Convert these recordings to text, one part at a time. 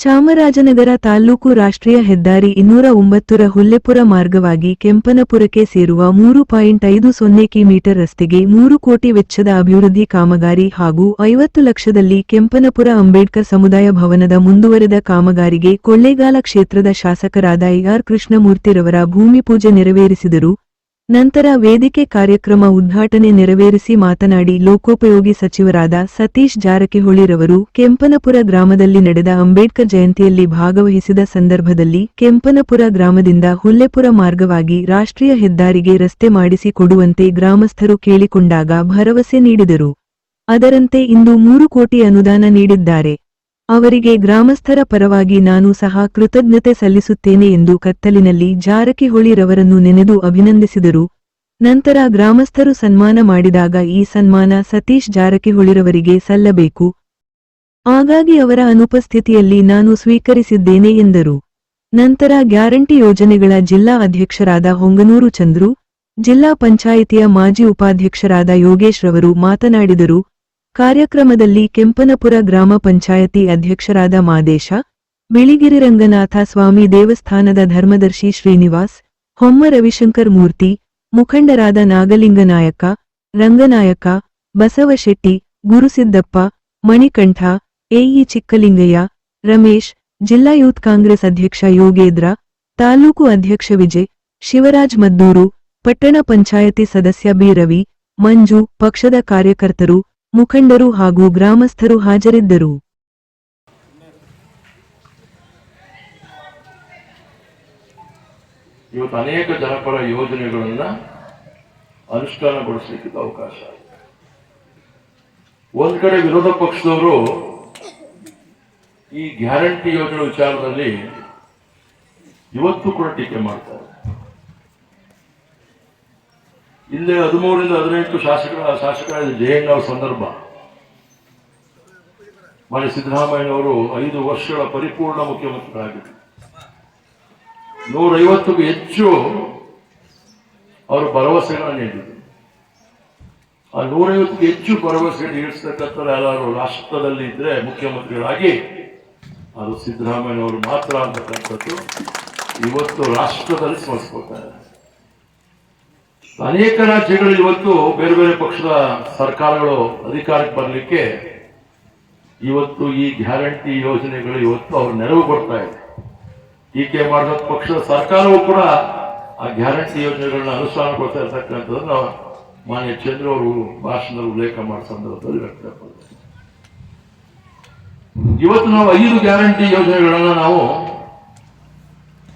ಚಾಮರಾಜನಗರ ತಾಲ್ಲೂಕು ರಾಷ್ಟ್ರೀಯ ಹೆದ್ದಾರಿ ಇನ್ನೂರ ಒಂಬತ್ತರ ಹುಲ್ಲೆಪುರ ಮಾರ್ಗವಾಗಿ ಕೆಂಪನಪುರಕ್ಕೆ ಸೇರುವ ಮೂರು ಪಾಯಿಂಟ್ ಐದು ಸೊನ್ನೆ ಕಿಮೀಟರ್ ರಸ್ತೆಗೆ ಮೂರು ಕೋಟಿ ವೆಚ್ಚದ ಅಭಿವೃದ್ಧಿ ಕಾಮಗಾರಿ ಹಾಗೂ ಐವತ್ತು ಲಕ್ಷದಲ್ಲಿ ಕೆಂಪನಪುರ ಅಂಬೇಡ್ಕರ್ ಸಮುದಾಯ ಭವನದ ಮುಂದುವರೆದ ಕಾಮಗಾರಿಗೆ ಕೊಳ್ಳೇಗಾಲ ಕ್ಷೇತ್ರದ ಶಾಸಕರಾದ ಎಆರ್ ಕೃಷ್ಣಮೂರ್ತಿರವರ ಭೂಮಿ ಪೂಜೆ ನೆರವೇರಿಸಿದರು. ನಂತರ ವೇದಿಕೆ ಕಾರ್ಯಕ್ರಮ ಉದ್ಘಾಟನೆ ನೆರವೇರಿಸಿ ಮಾತನಾಡಿ ಲೋಕೋಪಯೋಗಿ ಸಚಿವರಾದ ಸತೀಶ್ ಜಾರಕಿಹೊಳಿರವರು ಕೆಂಪನಪುರ ಗ್ರಾಮದಲ್ಲಿ ನಡೆದ ಅಂಬೇಡ್ಕರ್ ಜಯಂತಿಯಲ್ಲಿ ಭಾಗವಹಿಸಿದ ಸಂದರ್ಭದಲ್ಲಿ ಕೆಂಪನಪುರ ಗ್ರಾಮದಿಂದ ಹುಲ್ಲೆಪುರ ಮಾರ್ಗವಾಗಿ ರಾಷ್ಟ್ರೀಯ ಹೆದ್ದಾರಿಗೆ ರಸ್ತೆ ಮಾಡಿಸಿ ಕೊಡುವಂತೆ ಗ್ರಾಮಸ್ಥರು ಕೇಳಿಕೊಂಡಾಗ ಭರವಸೆ ನೀಡಿದರು. ಅದರಂತೆ ಇಂದು ಮೂರು ಕೋಟಿ ಅನುದಾನ ನೀಡಿದ್ದಾರೆ. ಅವರಿಗೆ ಗ್ರಾಮಸ್ಥರ ಪರವಾಗಿ ನಾನು ಸಹ ಕೃತಜ್ಞತೆ ಸಲ್ಲಿಸುತ್ತೇನೆ ಎಂದು ಕತ್ತಲಿನಲ್ಲಿ ಜಾರಕಿಹೊಳಿರವರನ್ನು ನೆನೆದು ಅಭಿನಂದಿಸಿದರು. ನಂತರ ಗ್ರಾಮಸ್ಥರು ಸನ್ಮಾನ ಮಾಡಿದಾಗ ಈ ಸನ್ಮಾನ ಸತೀಶ್ ಜಾರಕಿಹೊಳಿರವರಿಗೆ ಸಲ್ಲಬೇಕು. ಹಾಗಾಗಿ ಅವರ ಅನುಪಸ್ಥಿತಿಯಲ್ಲಿ ನಾನು ಸ್ವೀಕರಿಸಿದ್ದೇನೆ ಎಂದರು. ನಂತರ ಗ್ಯಾರಂಟಿ ಯೋಜನೆಗಳ ಜಿಲ್ಲಾ ಅಧ್ಯಕ್ಷರಾದ ಹೊಂಗನೂರು ಚಂದ್ರು, ಜಿಲ್ಲಾ ಪಂಚಾಯಿತಿಯ ಮಾಜಿ ಉಪಾಧ್ಯಕ್ಷರಾದ ಯೋಗೇಶ್ ರವರು ಮಾತನಾಡಿದರು. ಕಾರ್ಯಕ್ರಮದಲ್ಲಿ ಕೆಂಪನಪುರ ಗ್ರಾಮ ಪಂಚಾಯತಿ ಅಧ್ಯಕ್ಷರಾದ ಮಾದೇಶ, ಬಿಳಿಗಿರಿ ರಂಗನಾಥ ಸ್ವಾಮಿ ದೇವಸ್ಥಾನದ ಧರ್ಮದರ್ಶಿ ಶ್ರೀನಿವಾಸ್, ಹೊಮ್ಮ ರವಿಶಂಕರ್ ಮೂರ್ತಿ, ಮುಖಂಡರಾದ ನಾಗಲಿಂಗನಾಯಕ ರಂಗನಾಯಕ, ಬಸವಶೆಟ್ಟಿ, ಗುರುಸಿದ್ದಪ್ಪ, ಮಣಿಕಂಠ, ಎಇ ಚಿಕ್ಕಲಿಂಗಯ್ಯ, ರಮೇಶ್, ಜಿಲ್ಲಾ ಯೂತ್ ಕಾಂಗ್ರೆಸ್ ಅಧ್ಯಕ್ಷ ಯೋಗೇಂದ್ರ, ತಾಲೂಕು ಅಧ್ಯಕ್ಷ ವಿಜಯ್, ಶಿವರಾಜ್ ಮದ್ದೂರು, ಪಟ್ಟಣ ಪಂಚಾಯತಿ ಸದಸ್ಯ ಬಿ ರವಿ, ಮಂಜು, ಪಕ್ಷದ ಕಾರ್ಯಕರ್ತರು ಮುಖಂಡರು ಹಾಗೂ ಗ್ರಾಮಸ್ಥರು ಹಾಜರಿದ್ದರು. ಇವತ್ತು ಅನೇಕ ಜನಪರ ಯೋಜನೆಗಳನ್ನ ಅನುಷ್ಠಾನಗೊಳಿಸಲಿಕ್ಕೆ ಅವಕಾಶ. ಒಂದ್ ಕಡೆ ವಿರೋಧ ಪಕ್ಷದವರು ಈ ಗ್ಯಾರಂಟಿ ಯೋಜನೆ ವಿಚಾರದಲ್ಲಿ ಇವತ್ತು ಕೂಡ ಟೀಕೆ ಮಾಡ್ತಾರೆ. ಹಿಂದೆ ಹದಿಮೂರಿಂದ ಹದಿನೆಂಟು ಶಾಸಕರ ಶಾಸಕರ ಜಯಣ್ಣವರ ಸಂದರ್ಭ. ಮಾನ್ಯ ಸಿದ್ದರಾಮಯ್ಯನವರು ಐದು ವರ್ಷಗಳ ಪರಿಪೂರ್ಣ ಮುಖ್ಯಮಂತ್ರಿಗಳಾಗಿದ್ದರು. ನೂರೈವತ್ತಕ್ಕೂ ಹೆಚ್ಚು ಅವರು ಭರವಸೆಗಳನ್ನು ನೀಡಿದರು. ಆ ನೂರೈವತ್ತಕ್ಕೂ ಹೆಚ್ಚು ಭರವಸೆ ನೀಡಿಸ್ತಕ್ಕಂಥ ಯಾರು ರಾಷ್ಟ್ರದಲ್ಲಿ ಇದ್ರೆ ಮುಖ್ಯಮಂತ್ರಿಗಳಾಗಿ ಅದು ಸಿದ್ದರಾಮಯ್ಯನವರು ಮಾತ್ರ ಅಂತಕ್ಕಂಥದ್ದು ಇವತ್ತು ರಾಷ್ಟ್ರದಲ್ಲಿ ಸ್ಮರಿಸ್ಕೊಳ್ತಾರೆ ಅನೇಕ ರಾಜ್ಯಗಳು ಇವತ್ತು ಬೇರೆ ಬೇರೆ ಪಕ್ಷದ ಸರ್ಕಾರಗಳು ಅಧಿಕಾರಕ್ಕೆ ಬರಲಿಕ್ಕೆ ಇವತ್ತು ಈ ಗ್ಯಾರಂಟಿ ಯೋಜನೆಗಳು ಇವತ್ತು ಅವ್ರ ನೆರವು ಕೊಡ್ತಾ ಇದೆ. ಟೀಕೆ ಮಾಡಿದ ಪಕ್ಷದ ಸರ್ಕಾರವೂ ಕೂಡ ಆ ಗ್ಯಾರಂಟಿ ಯೋಜನೆಗಳನ್ನ ಅನುಷ್ಠಾನಗೊಳ್ತಾ ಇರ್ತಕ್ಕಂಥದ್ದನ್ನ ಮಾನ್ಯ ಚಂದ್ರ ಅವರು ಭಾಷಣದಲ್ಲಿ ಉಲ್ಲೇಖ ಮಾಡಿದ ಸಂದರ್ಭದಲ್ಲಿ ವ್ಯಕ್ತಪಡಿಸಿದ್ದಾರೆ. ಇವತ್ತು ನಾವು ಐದು ಗ್ಯಾರಂಟಿ ಯೋಜನೆಗಳನ್ನ ನಾವು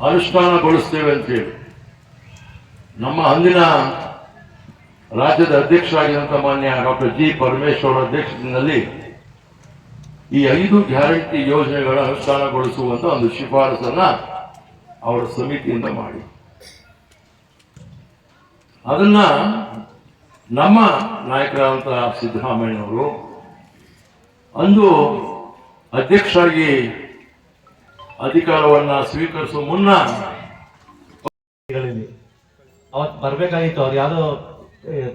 ಅನುಷ್ಠಾನಗೊಳಿಸ್ತೇವೆ ಅಂತ ಹೇಳಿ. ನಮ್ಮ ಅಂದಿನ ರಾಜ್ಯದ ಅಧ್ಯಕ್ಷರಾಗಿದ್ದಂಥ ಮಾನ್ಯ ಡಾಕ್ಟರ್ ಜಿ ಪರಮೇಶ್ವರ ಅಧ್ಯಕ್ಷತೆಯಲ್ಲಿ ಈ ಐದು ಗ್ಯಾರಂಟಿ ಯೋಜನೆಗಳ ಅನುಷ್ಠಾನಗೊಳಿಸುವಂತ ಒಂದು ಶಿಫಾರಸನ್ನ ಅವರ ಸಮಿತಿಯಿಂದ ಮಾಡಿ. ಅದನ್ನ ನಮ್ಮ ನಾಯಕರಾದಂತಹ ಸಿದ್ದರಾಮಯ್ಯನವರು ಅಂದು ಅಧ್ಯಕ್ಷರಾಗಿ ಅಧಿಕಾರವನ್ನ ಸ್ವೀಕರಿಸುವ ಮುನ್ನ ಅವತ್ತು ಬರಬೇಕಾಗಿತ್ತು ಅವ್ರು ಯಾವುದೋ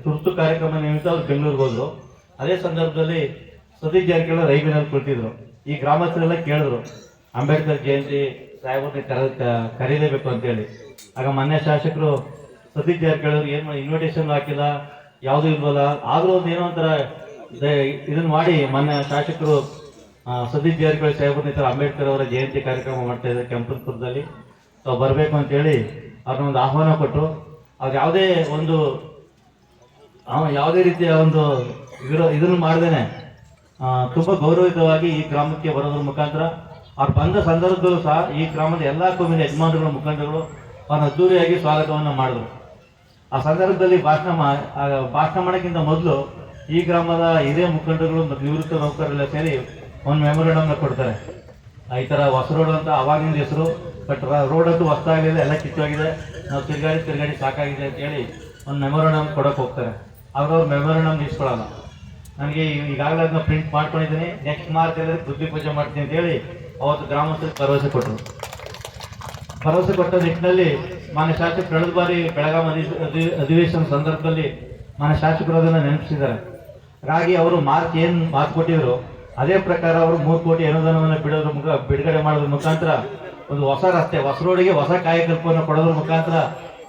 ತುರ್ತು ಕಾರ್ಯಕ್ರಮ ನಿಮಿತ್ತ ಅವ್ರು ಬೆಂಗಳೂರಿಗೆ ಹೋದ್ರು. ಅದೇ ಸಂದರ್ಭದಲ್ಲಿ ಸತೀಶ್ ಜಾರಕಿಹೊಳಿ ರೈಬಿನಲ್ಲಿ ಕುಳಿತಿದ್ರು. ಈ ಗ್ರಾಮಸ್ಥರೆಲ್ಲ ಕೇಳಿದ್ರು, ಅಂಬೇಡ್ಕರ್ ಜಯಂತಿ ಸಾಹೇಬ್ರನ್ನ ಕರ ಕರೀಲೇಬೇಕು ಅಂತೇಳಿ. ಆಗ ಮಾನ್ಯ ಶಾಸಕರು ಸತೀಶ್ ಜಾರಕಿಹೊಳಿ ಏನು ಇನ್ವಿಟೇಷನ್ ಹಾಕಿಲ್ಲ, ಯಾವುದೂ ಇಲ್ವಲ್ಲ, ಆದರೂ ಒಂದು ಏನೋ ಒಂಥರ ಇದನ್ನು ಮಾಡಿ ಮಾನ್ಯ ಶಾಸಕರು ಸತೀಶ್ ಜಾರಕಿಹೊಳಿ ಸಾಹೇಬ್ರನ್ನ ಥರ ಅಂಬೇಡ್ಕರ್ ಅವರ ಜಯಂತಿ ಕಾರ್ಯಕ್ರಮ ಮಾಡ್ತಾ ಇದ್ದಾರೆ ಕೆಂಪನಪುರದಲ್ಲಿ. ಸೊ ಬರಬೇಕು ಅಂತೇಳಿ ಅವ್ರನ್ನ ಒಂದು ಆಹ್ವಾನ ಕೊಟ್ಟರು ಅವ್ರು ಯಾವುದೇ ಒಂದು ಯಾವುದೇ ರೀತಿಯ ಒಂದು ವಿರೋ, ಇದನ್ನು ಮಾಡ್ದೇನೆ. ತುಂಬ ಗೌರವಿತವಾಗಿ ಈ ಗ್ರಾಮಕ್ಕೆ ಬರೋದ್ರ ಮುಖಾಂತರ ಅವ್ರು ಬಂದ ಸಂದರ್ಭದಲ್ಲೂ ಸಹ ಈ ಗ್ರಾಮದ ಎಲ್ಲ ಕೋಮಿನ ಯಜಮಾನರುಗಳ ಮುಖಂಡಗಳು ಅವ್ರನ್ನ ಅದ್ದೂರಿಯಾಗಿ ಸ್ವಾಗತವನ್ನು ಮಾಡಿದ್ರು. ಆ ಸಂದರ್ಭದಲ್ಲಿ ಭಾಷಣ ಮಾ ಭಾಷಣ ಮಾಡೋಕ್ಕಿಂತ ಮೊದಲು ಈ ಗ್ರಾಮದ ಹಿರಿಯ ಮುಖಂಡರು ಮತ್ತು ನಿವೃತ್ತ ನೌಕರರೆಲ್ಲ ಸೇರಿ ಒಂದು ಮೆಮೊರಂಡಮ್ನ ಕೊಡ್ತಾರೆ. ಈ ಥರ ಹೊಸ ರೋಡ್ ಅಂತ ಅವಾಗಿಂದ ಹೆಸರು ಬಟ್ ರೋಡ್ ಅಂತೂ ಹೊಸದಾಗಲಿದೆ ಎಲ್ಲ ಕಿತ್ತೋಗಿದೆ ನಾವು ತಿರ್ಗಾಡಿ ತಿರ್ಗಾಡಿ ಸಾಕಾಗಿದೆ ಅಂತ ಹೇಳಿ ಒಂದು ಮೆಮೊರಾಂಡಮ್ ಕೊಡೋಕೆ ಹೋಗ್ತಾರೆ. ಅವ್ರವ್ರ ಮೆಮೊರಾಂಡಮ್ ಇಸ್ಕೊಳ್ಳಲ್ಲ ನನಗೆ ಈಗಾಗಲೇ ಅದನ್ನ ಪ್ರಿಂಟ್ ಮಾಡ್ಕೊಂಡಿದ್ದೀನಿ. ನೆಕ್ಸ್ಟ್ ಮಾರ್ಚ್ ಅಲ್ಲಿ ಬುದ್ಧಿ ಪೂಜೆ ಮಾಡ್ತೀನಿ ಅಂತ ಹೇಳಿ ಅವತ್ತು ಗ್ರಾಮಸ್ಥರಿಗೆ ಭರವಸೆ ಕೊಟ್ಟರು. ಭರವಸೆ ಕೊಟ್ಟ ನಿಟ್ಟಿನಲ್ಲಿ ಮಾನ್ಯ ಶಾಸಕರು ಕಳೆದ ಬಾರಿ ಬೆಳಗಾಂ ಅಧಿ- ಅಧಿ- ಅಧಿವೇಶನ ಸಂದರ್ಭದಲ್ಲಿ ಮಾನ್ಯ ಶಾಸಕರು ಅದನ್ನು ನೆನಪಿಸಿದ್ದಾರೆ. ರಾಗಿ ಅವರು ಮಾರ್ಚ್ ಏನು ಮಾತು ಕೊಟ್ಟಿದ್ರು? ಅದೇ ಪ್ರಕಾರ ಅವರು ಮೂರು ಕೋಟಿ ಅನುದಾನವನ್ನು ಬಿಡೋದ್ರ ಮುಖ ಬಿಡುಗಡೆ ಮಾಡೋದ್ರ ಮುಖಾಂತರ ಒಂದು ಹೊಸ ರಸ್ತೆ, ಹೊಸ ರೋಡಿಗೆ ಹೊಸ ಕಾಯಕಲ್ಪವನ್ನು ಕೊಡೋದ್ರ ಮುಖಾಂತರ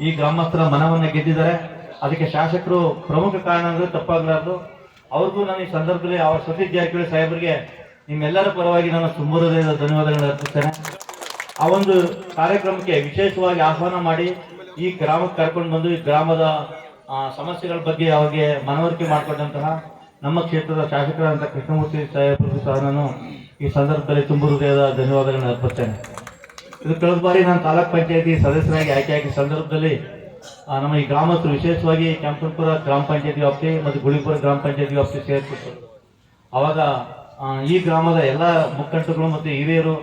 ಈ ಗ್ರಾಮಸ್ಥರ ಮನವನ್ನು ಗೆದ್ದಿದ್ದಾರೆ. ಅದಕ್ಕೆ ಶಾಸಕರು ಪ್ರಮುಖ ಕಾರಣ ಅಂದರೆ ತಪ್ಪಾಗಲಾರ್ದು. ಅವ್ರಿಗೂ ನಾನು ಈ ಸಂದರ್ಭದಲ್ಲಿ ಅವರ ಸತೀಶ್ ಜಾರಕಿಹೊಳಿ ಸಾಹೇಬರಿಗೆ ನಿಮ್ಮೆಲ್ಲರ ಪರವಾಗಿ ನಾನು ತುಂಬ ಧನ್ಯವಾದಗಳನ್ನು ಅರ್ಪಿಸ್ತೇನೆ. ಆ ಒಂದು ಕಾರ್ಯಕ್ರಮಕ್ಕೆ ವಿಶೇಷವಾಗಿ ಆಹ್ವಾನ ಮಾಡಿ ಈ ಗ್ರಾಮಕ್ಕೆ ಕರ್ಕೊಂಡು ಬಂದು ಈ ಗ್ರಾಮದ ಸಮಸ್ಯೆಗಳ ಬಗ್ಗೆ ಅವರಿಗೆ ಮನವರಿಕೆ ಮಾಡಿಕೊಟ್ಟಂತಹ ನಮ್ಮ ಕ್ಷೇತ್ರದ ಶಾಸಕರಾದಂಥ ಕೃಷ್ಣಮೂರ್ತಿ ಸಾಹೇಬರಿಗೂ ಸಹ ನಾನು ಈ ಸಂದರ್ಭದಲ್ಲಿ ತುಂಬ ಹೃದಯದ ಧನ್ಯವಾದಗಳನ್ನು ಅರ್ಪಿಸ್ತೇನೆ. ಇದು ಕಳೆದ ಬಾರಿ ನಾನು ತಾಲೂಕ್ ಪಂಚಾಯತಿ ಸದಸ್ಯರಾಗಿ ಆಯ್ಕೆಯಾಗಿದ್ದ ಸಂದರ್ಭದಲ್ಲಿ ನಮ್ಮ ಈ ಗ್ರಾಮಸ್ಥರು ವಿಶೇಷವಾಗಿ ಕೆಂಪನಪುರ ಗ್ರಾಮ ಪಂಚಾಯತಿ ವ್ಯಾಪ್ತಿ ಮತ್ತು ಗುಳಿಪುರ ಗ್ರಾಮ ಪಂಚಾಯತಿ ವ್ಯಾಪ್ತಿ ಸೇರಿಕೊಟ್ಟರು ಆವಾಗ ಈ ಗ್ರಾಮದ ಎಲ್ಲ ಮುಖಂಡರುಗಳು ಮತ್ತು ಹಿರಿಯರು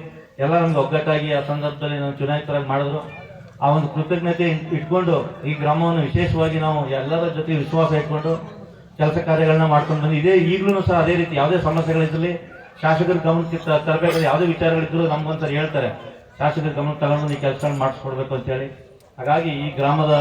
ಎಲ್ಲ ನಮ್ಗೆ ಒಗ್ಗಟ್ಟಾಗಿ ಆ ಸಂದರ್ಭದಲ್ಲಿ ನಾವು ಚುನಾಯಿತರಾಗಿ ಮಾಡಿದ್ರು. ಆ ಒಂದು ಕೃತಜ್ಞತೆ ಇಟ್ಕೊಂಡು ಈ ಗ್ರಾಮವನ್ನು ವಿಶೇಷವಾಗಿ ನಾವು ಎಲ್ಲರ ಜೊತೆ ವಿಶ್ವಾಸ ಇಟ್ಕೊಂಡು ಕೆಲಸ ಕಾರ್ಯಗಳನ್ನ ಮಾಡ್ಕೊಂಡು ಬಂದು ಇದೇ ಈಗಲೂ ಸಹ ಅದೇ ರೀತಿ ಯಾವುದೇ ಸಮಸ್ಯೆಗಳಿದ್ದಲ್ಲಿ ಶಾಸಕರ ಗಮನಕ್ಕೆ ತರಬೇಕಾದ್ರೆ ಯಾವುದೇ ವಿಚಾರಗಳಿದ್ರು ನಮ್ಗೊಂದ್ಸರಿ ಹೇಳ್ತಾರೆ. ಶಾಸಕರ ಗಮನಕ್ಕೆ ತಗೊಂಡು ಈ ಕೆಲಸಗಳನ್ನ ಮಾಡಿಸ್ಕೊಡ್ಬೇಕು ಅಂತೇಳಿ. ಹಾಗಾಗಿ ಈ ಗ್ರಾಮದ